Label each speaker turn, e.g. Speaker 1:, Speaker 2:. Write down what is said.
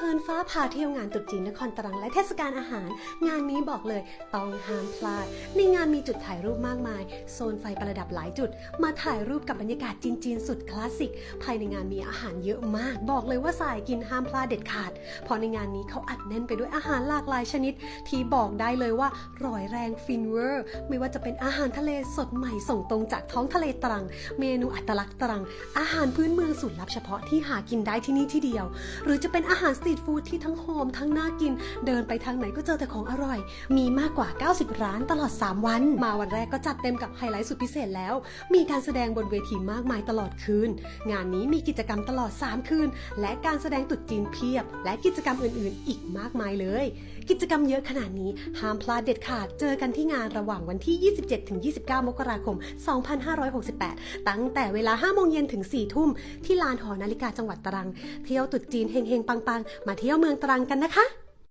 Speaker 1: เฮินฟ้าพาเที่ยวงานตรุษจีนนครตรังและเทศกาลอาหาร งานนี้บอกเลยต้องห้ามพลาด ในงานมีจุดถ่ายรูปมากมาย โซนไฟประดับหลายจุด มาถ่ายรูปกับบรรยากาศจีนๆสุดคลาสสิก ภายในงานมีอาหารเยอะมาก บอกเลยว่าสายกินห้ามพลาดเด็ดขาดเพราะในงานนี้เขาอัดแน่นไปด้วยอาหารหลากหลายชนิด ที่บอกได้เลยว่าร่อยแรงฟินเวอร์ไม่ว่าจะเป็นอาหารทะเลสดใหม่ส่งตรงจากท้องทะเลตรัง เมนูอัตลักษณ์ตรัง อาหารพื้นเมืองสูตรลับเฉพาะที่หากินได้ที่นี่ที่เดียว หรือจะเป็นอาหารสรีทฟู้ดที่ทั้งหอมทั้งน่ากิน เดินไปทางไหนก็เจอแต่ของอร่อย มีมากกว่า 90 ร้านตลอด 3 วัน มาวันแรกก็จัดเต็มกับไฮไลท์สุดพิเศษแล้ว มีการแสดงบนเวทีมากมายตลอดคืน งานนี้มีกิจกรรมตลอด 3 คืน และการแสดงตรุษจีนเพียบ และกิจกรรมอื่นๆ อีกมากมายเลย กิจกรรมเยอะขนาดนี้ห้ามพลาดเด็ดขาด เจอกันที่งานระหว่างวันที่ 27-29 มกราคม 2568 ตั้งแต่เวลา5โมงเย็นถึง4ทุ่มที่ลานหอนาฬิกาจังหวัดตรัง เที่ยวตรุษจีนเฮงๆปังๆมาเที่ยวเมืองตรังกันนะคะ